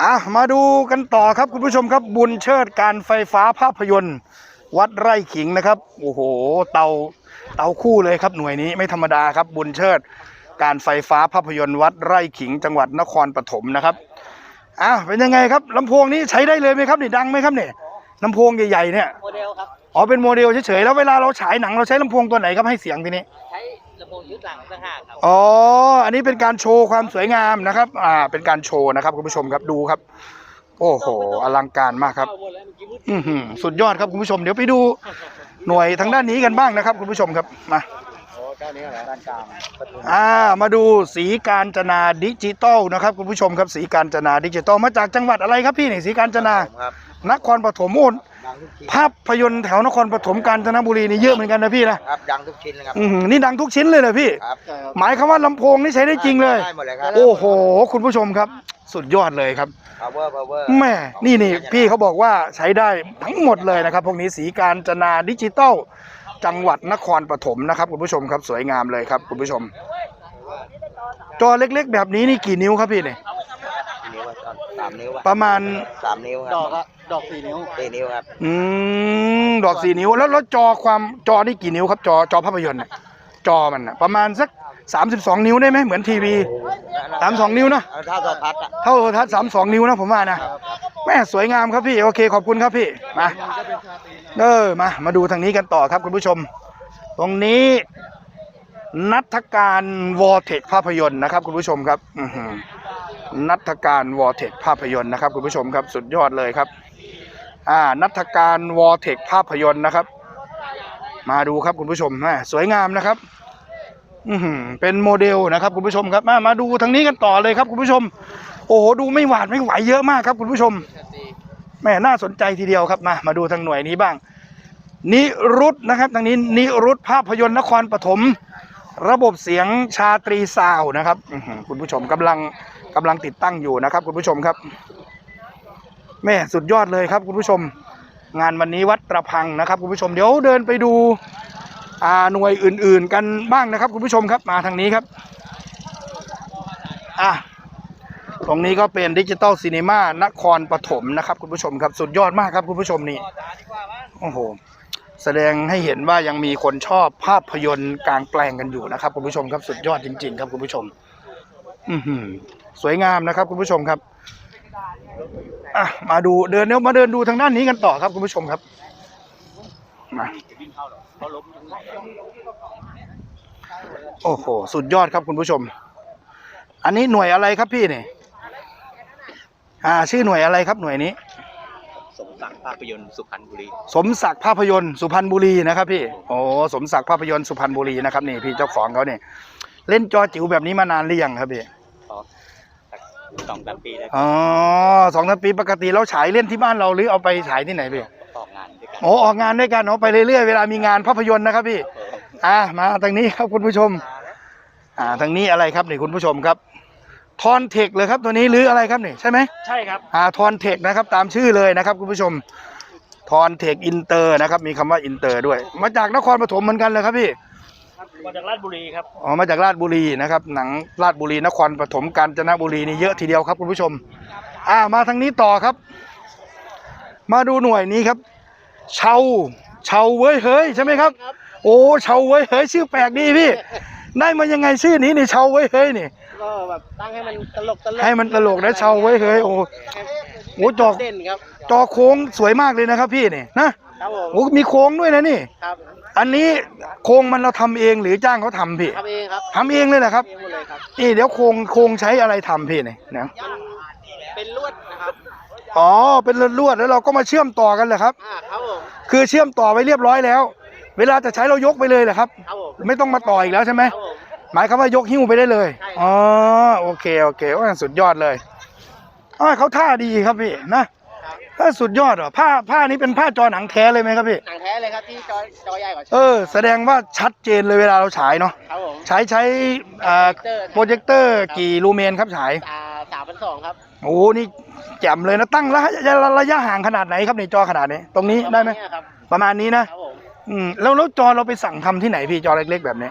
อะมาดูกันต่อครับคุณผู้ชมครับบุญเชิดการไฟฟ้าภาพยนตร์ วัดไร่ขิงนะครับ โอ้โห เตาเตาคู่เลยครับหน่วยนี้ไม่ธรรมดาครับ บุญเชิด การไฟฟ้าภาพยนตร์ วัดไร่ขิง จังหวัดนครปฐมนะครับอะเป็นยังไงครับลำโพงนี้ใช้ได้เลยไหมครับนี่ดังไหมครับเนี่ยลำโพงใหญ่ๆเนี่ยโมเดลครับ อ๋อเป็นโมเดลเฉยๆแล้วเวลาเราฉายหนังเราใช้ลำโพงตัวไหนครับให้เสียงทีนี้ ใช้ลำ โพงชุดหลังต่างหากครับอ๋อ อันนี้เป็นการโชว์ความสวยงามนะครับ อ่า เป็นการโชว์นะครับคุณผู้ชมครับดูครับ โอ้โห อลังการมากครับ เข้าหมดแล้วเมื่อกี้มืดอือหือสุดยอดครับคุณผู้ชมเดี๋ยวไปดูหน่วยทางด้านนี้กันบ้างนะครับคุณผู้ชมครับมา โอ้เจ้านี้เหรอด้านกลางประตูอ่ามาดูสีการจนาดิจิตอลนะครับคุณผู้ชมครับสีการจนาดิจิตอลมาจากจังหวัดอะไรครับพี่นี่สีการจนา ครับ นครปฐมโอ้ ดังทุกชิ้นภาพยนตร์แถวนครปฐมกาญจนบุรีนี่เยอะเหมือนกันนะพี่นะครับดังทุกชิ้นเลยครับอือหือนี่ดังทุกชิ้นเลยเหรอพี่ครับใช่ครับหมายคำว่าลำโพงนี่ใช้ได้จริงเลย ได้หมดเลยครับ โอ้โห คุณผู้ชมครับ สุดยอดเลยครับ power power แม่นี่นี่พี่เขาบอกว่าใช้ได้ทั้งหมดเลยนะครับ พวกนี้สีการจนาดิจิตอลจังหวัดนครปฐมนะครับคุณผู้ชมครับสวยงามเลยครับคุณผู้ชม จอเล็กๆ แบบนี้นี่กี่นิ้วครับพี่เนี่ยนิ้วครับสามนิ้วอะประมาณ สามนิ้วครับดอกก็ดอกสี่นิ้วสี่นิ้วครับอืมดอกสี่นิ้วแล้วแล้วจอความจอนี่กี่นิ้วครับ จอจอภาพยนตร์น่ะจอมันน่ะประมาณสัก 32 นิ้วได้ไหมเหมือนทีวี32 นิ้วนะเอาเท่าโทรทัศน์อะเท่าโทรทัศน์32 นิ้วนะผมว่านะแม่สวยงามครับพี่โอเคขอบคุณครับพี่มาเออมามาดูทางนี้กันต่อครับคุณผู้ชม ตรงนี้ นัทการวอเทคภาพยนตร์นะครับคุณผู้ชมครับอื้อหือ นัทการวอเทคภาพยนตร์นะครับคุณผู้ชมครับสุดยอดเลยครับอ่านัทการวอเทคภาพยนตร์นะครับ มาดูครับคุณผู้ชมแม่สวยงามนะครับอืเป็นโมเดลนะครับคุณผู้ชมครับมามาดูทางนี้กันต่อเลยครับคุณผู้ชม โอ้โหดูไม่หวาดไม่ไหวเยอะมากครับคุณผู้ชมแม่น่าสนใจทีเดียวครับมามาดูทางหน่วยนี้บ้างนิรุตนะครับทางนี้นิรุตภาพยนตร์นครปฐมระบบเสียงชาตรีซาวนะครับคุณผู้ชมกำลัง กำลังติดตั้งอยู่นะครับ คุณผู้ชมครับ แม่สุดยอดเลยครับ คุณผู้ชม งานวันนี้วัดตระพังนะครับ คุณผู้ชมเดี๋ยวเดินไปดูอาหน่วยอื่น ๆ กันบ้างนะครับ คุณผู้ชมครับมาทางนี้ครับอะตรงนี้ก็เป็นดิจิตอลซีนีมานครปฐมนะครับ คุณผู้ชมครับสุดยอดมากครับคุณผู้ชมนี่โอ้โหแสดงให้เห็นว่ายังมีคนชอบภาพยนตร์กลางแปลงกันอยู่นะครับ คุณผู้ชมครับสุดยอดจริง ๆ ครับคุณผู้ชม อือหือ สวยงามนะครับคุณผู้ชมครับอะมาดูเดินเดี๋ยวมาเดินดูทางด้านนี้กันต่อครับคุณผู้ชมครับมาโอ้โหสุดยอดครับคุณผู้ชม อันนี้หน่วยอะไรครับพี่เนี่ยอ่า ชื่อหน่วยอะไรครับหน่วยนี้ สมศักดิ์ภาพยนตร์สุพรรณบุรี สมศักดิ์ภาพยนตร์สุพรรณบุรีนะครับพี่โอ้สมศักดิ์ภาพยนตร์สุพรรณบุรีนะครับนี่พี่เจ้าของเขาเนี่ยเล่นจอจิ๋วแบบนี้มานานหรือยังครับพี่ สองสามปีแล้วอ๋อสองสามปีปกติเราฉายเล่นที่บ้านเราหรือเอาไปฉายที่ไหนพี่ออกงานด้วยกันโอ้ออกงานด้วยกันเนาะไปเรื่อยๆเวลามีงานภาพยนตร์นะครับพี่อ่ามาทางนี้ครับคุณผู้ชม อ่าทางนี้อะไรครับนี่คุณผู้ชมครับทอนเทคเลยครับตัวนี้หรืออะไรครับนี่ใช่ไหมใช่ครับอ่าทอนเทคนะครับตามชื่อเลยนะครับคุณผู้ชมทอนเทคอินเตอร์นะครับมีคำว่าอินเตอร์ด้วย มาจากนครปฐมเหมือนกันเลยครับพี่ มาจากราชบุรีครับอ๋อมาจากราชบุรีนะครับ หนังราชบุรีนครปฐมกาญจนบุรีนี่เยอะทีเดียวครับคุณผู้ชม อ่ามาทางนี้ต่อครับ มาดูหน่วยนี้ครับ เชาเชาเว้ยเฮ้ยใช่ไหมครับ โอ้เชาเว้ยเฮ้ยชื่อแปลกดีพี่ ได้มายังไงชื่อนี้นี่เชาเว้ยเฮ้ยนี่ก็แบบตั้งให้มันตลกตลกให้มันตลกนะเชาเว้ยเฮ้ยโอ้ โหจอเด่นครับจอโค้งสวยมากเลยนะครับพี่นี่นะครับผมโอ้มีโค้งด้วยนะนี่ครับอันนี้โค้งมันเราทำเองหรือจ้างเขาทำพี่ทำเองครับทำเองเลยนะครับเองหมดเลยครับนี่เดี๋ยวโครงโครงใช้อะไรทำพี่เนี่ยนะเป็นลวดนะครับอ๋อเป็นลวดๆแล้วเราก็มาเชื่อมต่อกันเหรอครับอ่าครับผมคือเชื่อมต่อไว้เรียบร้อยแล้ว เวลาจะใช้เรายกไปเลยเหรอครับครับผมไม่ต้องมาต่ออีกแล้วใช่ไหมครับผมหมายความว่ายกหิ้วไปได้เลยใช่ครับอ๋อโอเคโอเคว่าสุดยอดเลย อ๋อเขาท่าดีครับพี่นะเออสุดยอดเหรอผ้าผ้านี้เป็นผ้าจอหนังแท้เลยไหมครับพี่หนังแท้เลยครับที่จอจอใหญ่กว่าเออ แสดงว่าชัดเจนเลยเวลาเราฉายเนาะครับผมใช้ใช้อ่าโปรเจคเตอร์กี่ลูเมนครับฉายอ่าสามพันสองครับโอ้นี่แจ่มเลยนะตั้งระยะระยะห่างขนาดไหนครับในจอขนาดนี้ ตรงนี้ได้ไหมประาณเยครับประมาณนี้นะครับผมอืมแล้วแล้วจอเราไปสั่งทำที่ไหนพี่จอเล็กๆแบบนี้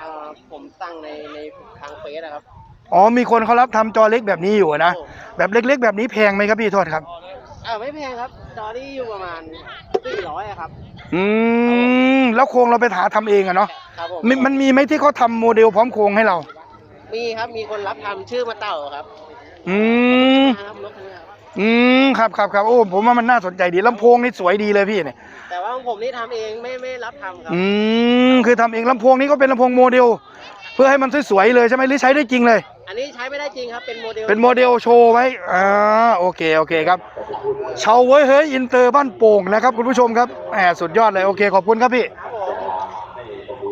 อ่าผมตั้งในในทางเฟซนะครับ อ๋อมีคนเขารับทำจอเล็กแบบนี้อยู่นะแบบเล็ก ๆ แบบนี้แพงไหมครับพี่โทษครับ เออไม่แพงครับจอนี่อยู่ประมาณสี่ร้อยครับอืมแล้วโครงเราไปหาทำเองอะเนาะครับผมมีมันมีไหมที่เขาทำโมเดลพร้อมโครงให้เรา มีครับมีคนรับทำชื่อมาเต่าครับอืมครับรถคันนี้ครับอืมครับครับครับโอ้ผมว่ามันน่าสนใจดีลำโพงนี่สวยดีเลยพี่เนี่ยแต่ว่าของผมนี่ทำเองไม่ไม่รับทำครับ อืมคือทำเองลำโพงนี้ก็เป็นลำโพงโมเดลเพื่อให้มันสวยๆเลยใช่ไหมหรือใช้ได้จริงเลย อันนี้ใช้ไม่ได้จริงครับเป็นโมเดลเป็นโมเดลโชว์ไว้อ่าโอเคโอเคครับเชาเว้ยเฮ้ยอินเตอร์บ้านโป่งนะครับคุณผู้ชมครับแหมสุดยอดเลยโอเคขอบคุณครับพี่